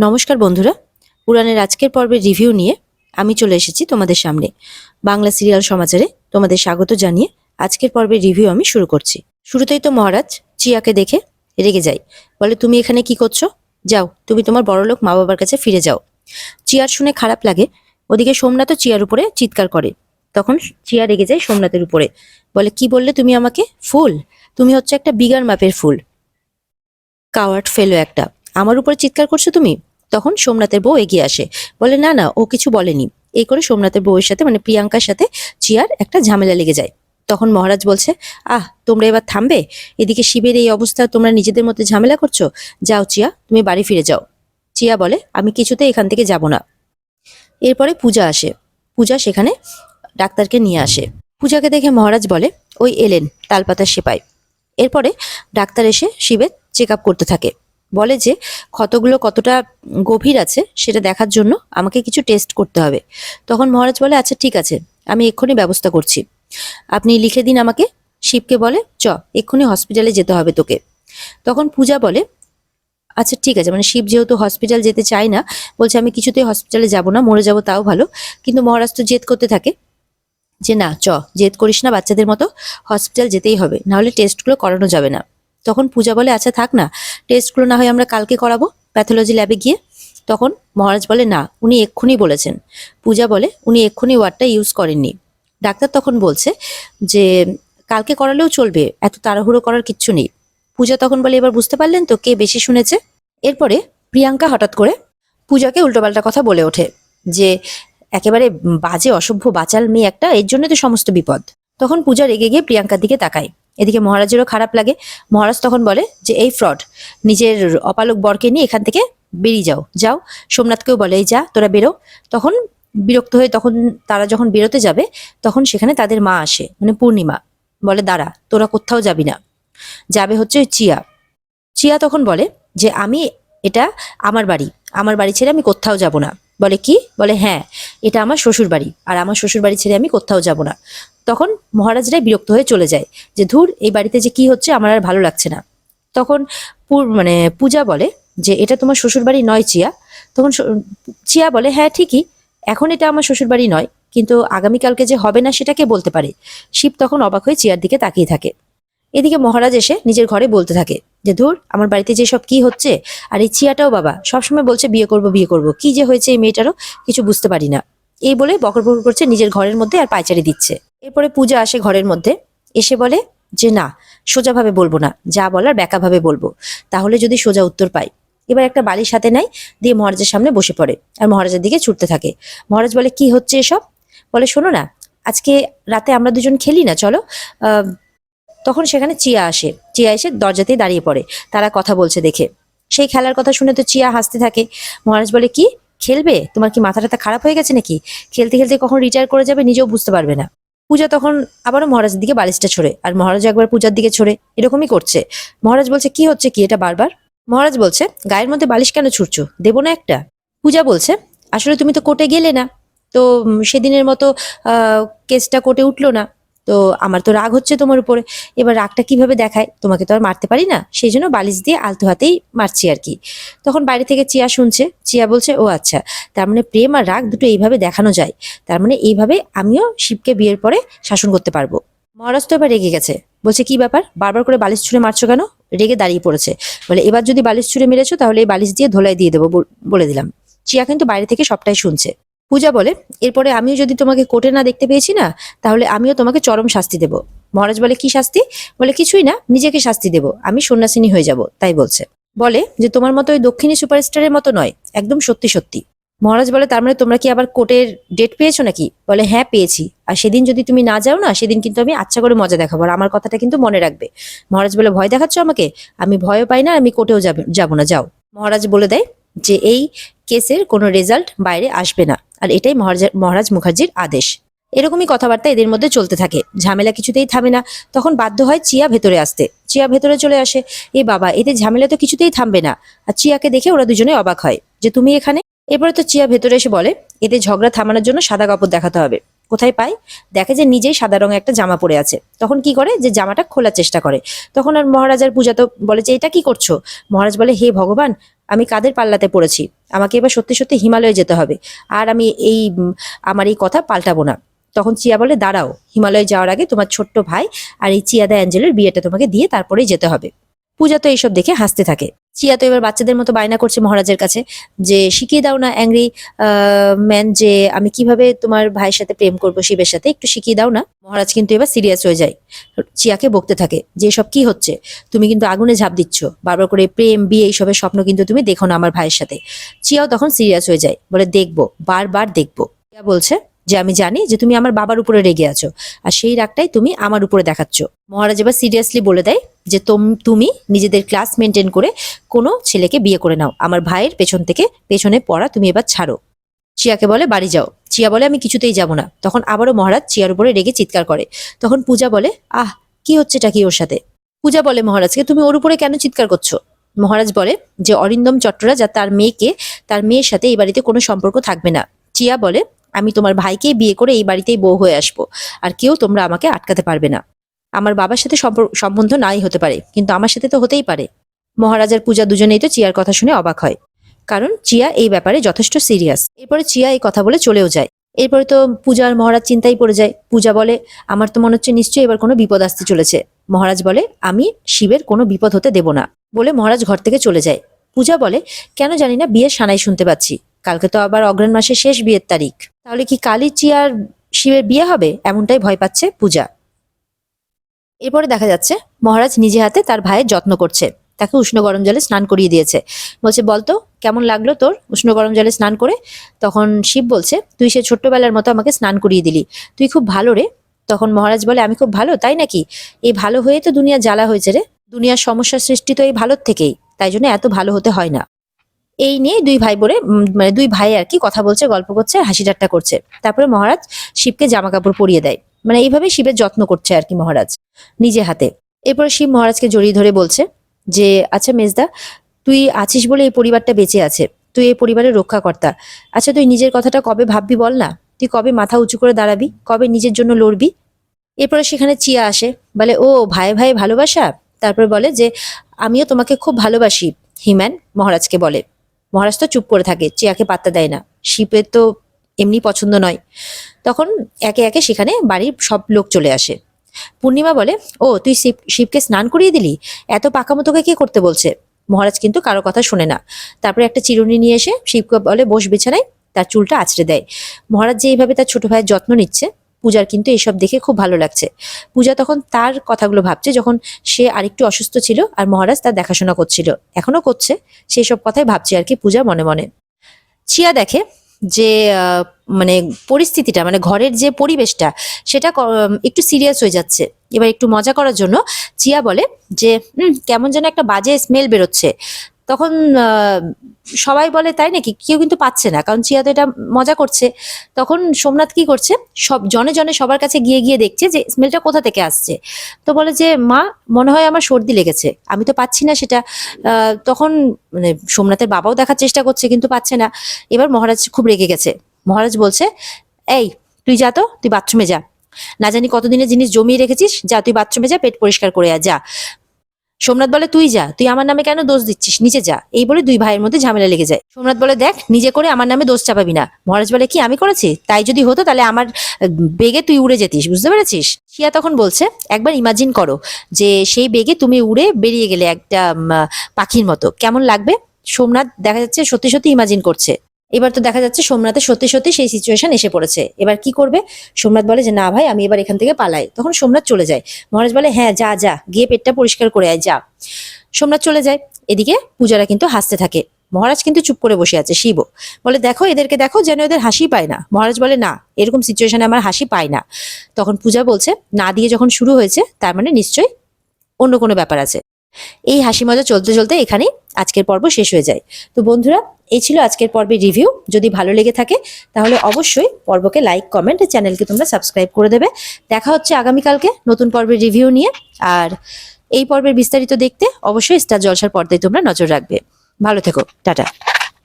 নমস্কার বন্ধুরা, পুরাণের আজকের পর্বের রিভিউ নিয়ে আমি চলে এসেছি তোমাদের সামনে। বাংলা সিরিয়াল সমাচারে তোমাদের স্বাগত জানিয়ে আজকের পর্বের রিভিউ আমি শুরু করছি। শুরুতেই তো মহারাজ চিয়াকে দেখে রেগে যায়। বলে, তুমি এখানে কি করছ? যাও, তুমি তোমার বড়লোক মা বাবার কাছে ফিরে যাও। চিয়ার শুনে খারাপ লাগে। ওদিকে সোমনাথও চিয়ার উপরে চিৎকার করে। তখন চিয়া রেগে যায় সোমনাথের উপরে। বলে, কি বললে তুমি আমাকে? ফুল? তুমি হচ্ছে একটা বিগার মাপের ফুল। কাওয়ার্ড ফেলো একটা। আমার উপরে চিৎকার করছ তুমি? তখন সোমনাথের বউ এগিয়ে আসে। বলে, না না, ও কিছু বলেনি। এই করে সোমনাথের বউয়ের সাথে মানে প্রিয়াঙ্কার সাথে চিয়ার একটা ঝামেলা লেগে যায়। তখন মহারাজ বলছে, আহ, তোমরা এবার থামবে? এদিকে শিবের এই অবস্থা, তোমরা নিজেদের মধ্যে ঝামেলা করছ? যাও চিয়া, তুমি বাড়ি ফিরে যাও। চিয়া বলে, আমি কিছুতে এখান থেকে যাব না। এরপরে পূজা আসে। পূজা সেখানে ডাক্তারকে নিয়ে আসে। পূজাকে দেখে মহারাজ বলে, ওই এলেন, তালপাতার সেপাই। এরপরে ডাক্তার এসে শিবের চেক করতে থাকে। বলে যে ক্ষতগুলো কতটা গভীর আছে সেটা দেখার জন্য আমাকে কিছু টেস্ট করতে হবে। তখন মহারাজ বলে আচ্ছা ঠিক আছে, আমি এক্ষুনি ব্যবস্থা করছি। আপনি লিখে দিন আমাকে। শিবকে বলে, চ, এক্ষুনি হসপিটালে যেতে হবে তোকে। তখন পূজা বলে আচ্ছা ঠিক আছে। মানে শিব যেহেতু হসপিটাল যেতে চায় না, বলছে, আমি কিছুতেই হসপিটালে যাব না, মরে যাব তাও ভালো। কিন্তু মহারাজ তো জেদ করতে থাকে যে, না, চ, জেদ করিস না, বাচ্চাদের মতো হসপিটাল যেতেই হবে। নাহলে টেস্টগুলো করানো যাবে না। তখন পূজা বলে আচ্ছা থাক না টেস্টগুলো না হয় আমরা কালকে করাবো প্যাথোলজি ল্যাবে গিয়ে। তখন মহারাজ বলে, না, উনি এক্ষুনি বলেছেন। পূজা বলে, উনি এক্ষুনি ওয়ার্ডটা ইউজ করেননি। ডাক্তার তখন বলছে যে, কালকে করালেও চলবে, এত তাড়াহুড়ো করার কিচ্ছু নেই। পূজা তখন বলে, এবার বুঝতে পারলেন তো কে বেশি শুনেছে? এরপরে প্রিয়াঙ্কা হঠাৎ করে পূজাকে উল্টোপাল্টা কথা বলে ওঠে যে, একেবারে বাজে, অসভ্য, বাচাল মেয়ে একটা, এর জন্য তো সমস্ত বিপদ। তখন পূজা রেগে গিয়ে প্রিয়াঙ্কার দিকে তাকায়। এদিকে মহারাজেরও খারাপ লাগে। মহারাজ তখন বলে যে, এই ফ্রড, নিজের অপালক বরকে নিয়ে এখান থেকে বেরিয়ে যাও যাও। সোমনাথকেও বলে, এই যা, তোরা বেরো। তখন বিরক্ত হয়ে তখন তারা যখন বেরোতে যাবে, তখন সেখানে তাদের মা আসে মানে পূর্ণিমা। বলে, দাঁড়া, তোরা কোথাও যাবি না। যাবে হচ্ছে চিয়া। চিয়া তখন বলে যে, আমি, এটা আমার বাড়ি। আমার বাড়ি ছেড়ে আমি কোথাও যাব না। বলে কি? বলে হ্যাঁ এটা আমার শ্বশুর বাড়ি আর আমার শ্বশুর বাড়ি ছেড়ে আমি কোথাও যাব না। তখন মহারাজরাই বিরক্ত হয়ে চলে যায় যে, ধুর, এই বাড়িতে যে কি হচ্ছে আমার আর ভালো লাগছে না। তখন মানে পূজা বলে যে, এটা তোমার শ্বশুর বাড়ি নয় চিয়া। তখন চিয়া বলে হ্যাঁ ঠিকই, এখন এটা আমার শ্বশুর বাড়ি নয়, কিন্তু আগামীকালকে যে হবে না সেটাকে বলতে পারে? শিব তখন অবাক হয়ে চিয়ার দিকে তাকিয়ে থাকে। এদিকে মহারাজ এসে নিজের ঘরে বলতে থাকে যে, ধুর, আমার বাড়িতে যে সব কি হচ্ছে? আর এই চিয়াটাও বাবা, সবসময় বলছে বিয়ে করব বিয়ে করব। কি যে হয়েছে এই মেয়েটারও কিছু বুঝতে পারি না। এই বলে বকর বকর করছে নিজের ঘরের মধ্যে আর পায়চারি দিচ্ছে। এরপরে পূজা আসে ঘরের মধ্যে, এসে বলে যে, না, সোজাভাবে বলব না, যা বলার ব্যাকাভাবে বলব। তাহলে যদি সোজা উত্তর পাই। এবার একটা বালির সাথে নেয়, দিয়ে মহারাজের সামনে বসে পড়ে আর মহারাজের দিকে ছুটতে থাকে। মহারাজ বলে, কি হচ্ছে এসব? বলে, শোনো না, আজকে রাতে আমরা দুজন খেলি না, চলো তখন সেখানে চিয়া আসে। চিয়া এসে দরজাতেই দাঁড়িয়ে পড়ে। তারা কথা বলছে দেখে। সেই খেলার কথা শুনে তো চিয়া হাসতে থাকে। মহারাজ বলে, কি? খেলবে? তোমার কি মাথা টাথা খারাপ হয়ে গেছে নাকি? খেলতে খেলতে কখন রিটায়ার করে যাবে নিজেও বুঝতে পারবে না। পূজা তখন আবারও মহারাজের দিকে বালিশটা ছড়ে আর মহারাজ একবার পূজার দিকে ছড়ে। এরকমই করছে। মহারাজ বলছে, কি হচ্ছে কি এটা বারবার? মহারাজ বলছে, গায়ের মধ্যে বালিশ কেন ছুটছো দেবো না একটা? পূজা বলছে, আসলে তুমি তো কোর্টে গেলে না। তো সেদিনের মতো কেসটা কোর্টে উঠল না। তো আমার তো রাগ হচ্ছে তোমার উপরে। এবার রাগটা কীভাবে দেখায়? তোমাকে তো আর মারতে পারি না। সেই জন্য বালিশ দিয়ে আলতো হাতেই মারছি আর কি। তখন বাইরে থেকে চিয়া শুনছে। চিয়া বলছে, ও আচ্ছা তার মানে প্রেম আর রাগ দুটো এইভাবে দেখানো যায়। তার মানে এইভাবে আমিও শিবকে বিয়ের পরে শাসন করতে পারব। মহারাজ তো এবার রেগে গেছে। বলছে, কি ব্যাপার? বারবার করে বালিশ ছুঁড়ে মারছো কেন? রেগে দাঁড়িয়ে পড়েছে। বলে, এবার যদি বালিশ ছুঁড়ে মেরেছো, তাহলে এই বালিশ দিয়ে ধোলাই দিয়ে দেবো বল- দিলাম। চিয়া কিন্তু বাইরে থেকে সবটাই শুনছে। পূজা বলে, এরপরে আমিও যদি তোমাকে কোর্টে না দেখতে পেয়েছি না, তাহলে আমিও তোমাকে চরম শাস্তি দেব। মহারাজ বলে, কি শাস্তি? বলে, কিছুই না, নিজেকে শাস্তি দেব, আমি সন্ন্যাসিনী হয়ে যাব। তাই বলছে। বলে যে, তোমার মতো ওই দক্ষিণী সুপারস্টারের মতো নয়, একদম সত্যি সত্যি। মহারাজ বলে, তার মানে তোমরা কি আবার কোর্টের ডেট পেয়েছ নাকি? বলে হ্যাঁ পেয়েছি। আর সেদিন যদি তুমি না যাও না, সেদিন কিন্তু আমি আচ্ছা করে মজা দেখাবো আর আমার কথাটা কিন্তু মনে রাখবে। মহারাজ বলে, ভয় দেখাচ্ছ আমাকে? আমি ভয়ও পাই না, আমি কোর্টেও যাব, যাব না, যাও। মহারাজ বলে দেয় যে এই কেসের কোনো রেজাল্ট বাইরে আসবে না। আর এটাই মহারাজ মুখার্জির আদেশ। এরকমই কথাবার্তা এদের মধ্যে চলতে থাকে। ঝামেলা কিছুতেই থামে না। তখন বাধ্য হয় চিয়া ভেতরে আসতে। চিয়া ভেতরে চলে আসে। এ বাবা এতে ঝামেলা তো কিছুতেই থামবে না। আর চিয়াকে দেখে ওরা দুজনে অবাক হয় যে, তুমি এখানে? এরপরে তো চিয়া ভেতরে এসে বলে এতে ঝগড়া থামানোর জন্য সাদা কাপড় দেখাতে হবে। কোথায় পায়? দেখে যে নিজেই সাদা রঙের একটা জামা পরে আছে। তখন কি করে? যে জামাটা খোলার চেষ্টা করে। তখন আর মহারাজার পূজা তো বলে যে, এটা কি করছ? মহারাজ বলে, হে ভগবান আমি কাদের পাল্লাতে পড়েছি? আমাকে এবার সত্যি সত্যি হিমালয়ে যেতে হবে। আর আমি এই আমার এই কথা পাল্টাবো না। তখন চিয়া বলে, দাঁড়াও, হিমালয়ে যাওয়ার আগে তোমার ছোট্ট ভাই আর এই চিয়াদা অ্যাঞ্জেলের বিয়েটা তোমাকে দিয়ে তারপরেই যেতে হবে। পূজা তো এইসব দেখে হাসতে থাকে। চিয়া তো এবার বাচ্চাদের মতো বায়না করছে মহারাজের কাছে, যে শিখিয়ে দাও না অ্যাংরি ম্যান, যে আমি কীভাবে তোমার ভাইয়ের সাথে প্রেম করব শিবের সাথে, একটু শিখিয়ে দাও না। মহারাজ কিন্তু এবার সিরিয়াস হয়ে যায়। চিয়াকে বকতে থাকে, যে সব কি হচ্ছে? তুমি কিন্তু আগুনে ঝাঁপ দিচ্ছ। বারবার করে প্রেম, বিয়ে এইসবের স্বপ্ন কিন্তু তুমি দেখো না আমার ভাইয়ের সাথে। চিয়াও তখন সিরিয়াস হয়ে যায়, বলে, দেখব, বারবার দেখব। চিয়া বলছে যে আমি জানি যে তুমি আমার বাবার উপরে রেগে আছো। আর সেই রাগটাই তুমি আমার উপরে দেখাচ্ছ। মহারাজ এবার সিরিয়াসলি বলে দেয় যে তোম- নিজেদের ক্লাস মেনটেন করে কোনো ছেলেকে বিয়ে করে নাও। আমার ভাইয়ের পেছন থেকে পেছনে পড়া তুমি এবার ছাড়ো। চিয়াকে বলে, বাড়ি যাও। চিয়া বলে, আমি কিছুতেই যাব না। তখন আবারও মহারাজ চিয়ার উপরে রেগে চিৎকার করে। তখন পূজা বলে, আহ, কি হচ্ছেটা কি ওর সাথে? পূজা বলে মহারাজকে, তুমি ওর উপরে কেন চিৎকার করছ? মহারাজ বলে, যে অরিন্দম চট্টরা যা তার মেয়েকে, তার মেয়ের সাথে এই বাড়িতে কোনো সম্পর্ক থাকবে না। চিয়া বলে আমি তোমার ভাইকে বিয়ে করে এই বাড়িতেই বউ হয়ে আসব। আর কেউ তোমরা আমাকে আটকাতে পারবে না। আমার বাবার সাথে সম্বন্ধ নাই হতে পারে, কিন্তু আমার সাথে তো হতেই পারে। মহারাজার পূজা দুজনেই তো চিয়ার কথা শুনে অবাক হয়। কারণ চিয়া এই ব্যাপারে যথেষ্ট সিরিয়াস। এরপরে চিয়া এই কথা বলে চলেও যায়। এরপরে তো পূজা আর মহারাজ চিন্তাই পড়ে যায়। পূজা বলে, আমার তো মনে হচ্ছে নিশ্চয়ই এবার কোনো বিপদ আসতে চলেছে। মহারাজ বলে, আমি শিবের কোনো বিপদ হতে দেব না। বলে মহারাজ ঘর থেকে চলে যায়। পূজা বলে, কেন জানি না বিয়ের সানাই শুনতে পাচ্ছি। কালকে তো আবার অগ্রাণ মাসের শেষ বিয়ের তারিখ। তাহলে কি কালী চিয়ার শিবের বিয়ে হবে? এমনটাই ভয় পাচ্ছে পূজা। এরপরে দেখা যাচ্ছে, মহারাজ নিজে হাতে তার ভাইয়ের যত্ন করছে। তাকে উষ্ণ গরম জলে স্নান করিয়ে দিয়েছে। বলছে, বলতো, কেমন লাগল তোর? উষ্ণ গরম জলে স্নান করে তখন শিব বলছে, তুই সে ছোট্টবেলার মতো আমাকে স্নান করিয়ে দিলি। তুই খুব ভালো রে। তখন মহারাজ বলে, আমি খুব ভালো, তাই নাকি? এই ভালো হয়ে তো দুনিয়া জ্বালা হয়েছে রে। দুনিয়ার সমস্যা সৃষ্টি তো এই ভালোর থেকেই। তাই জন্য এত ভালো হতে হয় না। এই নিয়ে দুই ভাই বলে মানে দুই ভাই আর কি কথা বলছে, গল্প করছে, হাসি ঠাট্টা করছে। তারপরে মহারাজ শিবকে জামা কাপড় পরিয়ে দেয়। মানে এইভাবে শিবের যত্ন করছে আর কি মহারাজ নিজে হাতে। এরপর শিব মহারাজকে জড়িয়ে ধরে বলছে যে আচ্ছা মেজদা, তুই আছিস বলে এই পরিবারটা বেঁচে আছে। তুই এই পরিবারের রক্ষাকর্তা। আচ্ছা তুই নিজের কথাটা কবে ভাববি বল না? তুই কবে মাথা উঁচু করে দাঁড়াবি? কবে নিজের জন্য লড়বি? এরপরে সেখানে চিয়া আসে, বলে, ও, ভাই ভাই ভালোবাসা? তারপরে বলে যে, আমিও তোমাকে খুব ভালোবাসি, হিম্যান, মহারাজকে বলে। মহারাজ তো চুপ করে থাকে, চিয়াকে পাত্তা দেয় না। শিবের তো এমনি পছন্দ নয়। তখন একে একে সেখানে বাড়ির সব লোক চলে আসে। পূর্ণিমা বলে, ও, তুই শিব শিবকে স্নান করিয়ে দিলি? এত পাকামো তোকে কে করতে বলছে? মহারাজ কিন্তু কারও কথা শোনে না। তারপরে একটা চিরুনি নিয়ে এসে শিবকে বলে, বস বিছানায় তার চুলটা আছড়ে দেয়। মহারাজ যে এইভাবে তার ছোট ভাইয়ের যত্ন নিচ্ছে পূজার কিন্তু এসব দেখে খুব ভালো লাগছে। পূজা তখন তার কথাগুলো ভাবছে যখন সে আরেকটু অসুস্থ ছিল আর মহারাজ তার দেখাশোনা করছিল। এখনও করছে সেই সব কথাই ভাবছে আর কি পূজা মনে মনে। চিয়া দেখে যে মানে পরিস্থিতিটা মানে ঘরের যে পরিবেশটা সেটা একটু সিরিয়াস হয়ে যাচ্ছে। এবার একটু মজা করার জন্য চিয়া বলে যে "হুম, কেমন যেন একটা বাজে স্মেল বেরোচ্ছে। তখন সবাই বলে, তাই নাকি? কেউ কিন্তু পাচ্ছে না। কারণ চিয়া তো এটা মজা করছে। তখন সোমনাথ কি করছে? সব, জনে জনে সবার কাছে গিয়ে গিয়ে দেখছে যে, স্মেলটা কোথা থেকে আসছে? তো বলে যে, মা, মনে হয় আমার সর্দি লেগেছে। আমি তো পাচ্ছি না সেটা। তখন মানে সোমনাথের বাবাও দেখার চেষ্টা করছে, কিন্তু পাচ্ছে না। এবার মহারাজ খুব রেগে গেছে। মহারাজ বলছে, এই, তুই যা তো, তুই বাথরুমে যা। না জানি কতদিনের জিনিস জমিয়ে রেখেছিস। যা, তুই বাথরুমে যা, পেট পরিষ্কার করে যা। সোমনাথ বলে, তুই যা, তুই আমার নামে কেন দোষ দিচ্ছিস? নিচে যা। এই বলে দুই ভাইয়ের মধ্যে ঝামেলা লেগে যায়। সোমনাথ বলে, দেখ, নিজে করে আমার নামে দোষ চাপাবি না। মহারাজ বলে, কি, আমি করেছি? তাই যদি হতো, তাহলে আমার বেগে তুই উড়ে যেতিস, বুঝতে পেরেছিস? শিয়া তখন বলছে, একবার ইমাজিন করো যে সেই বেগে তুমি উড়ে বেরিয়ে গেলে একটা পাখির মতো। কেমন লাগবে? সোমনাথ দেখা যাচ্ছে সত্যি সত্যি ইমাজিন করছে। এবার তো দেখা যাচ্ছে সোমনাথের সত্যি সত্যি সেই সিচুয়েশন এসে পড়েছে। এবার কি করবে? সোমনাথ বলে যে, না ভাই, আমি এবার এখান থেকে পালাই। তখন সোমনাথ চলে যায়। মহারাজ বলে হ্যাঁ যা যা, গিয়ে পেটটা পরিষ্কার করে আয়, যা। সোমনাথ চলে যায়। এদিকে পূজারা কিন্তু হাসতে থাকে। মহারাজ কিন্তু চুপ করে বসে আছে, শিব। বলে, দেখো, এদেরকে দেখো যেন এদের হাসি পায় না। মহারাজ বলে, না, এরকম সিচুয়েশনে আমার হাসি পায় না। তখন পূজা বলছে, না দিয়ে যখন শুরু হয়েছে, তার মানে নিশ্চয়ই অন্য কোনো ব্যাপার আছে। এই হাসি মজা চলতে চলতে এখানেই আজকের পর্ব শেষ হয়ে যায়। তো বন্ধুরা, এই ছিল আজকের পর্বের রিভিউ যদি ভালো লেগে থাকে, তাহলে অবশ্যই পর্বকে লাইক কমেন্ট চ্যানেলকে তোমরা সাবস্ক্রাইব করে দেবে। দেখা হচ্ছে আগামীকালকে নতুন পর্বের রিভিউ নিয়ে। আর এই পর্বের বিস্তারিত দেখতে অবশ্যই স্টার জলসার পর্দায় তোমরা নজর রাখবে। ভালো থেকো, টাটা।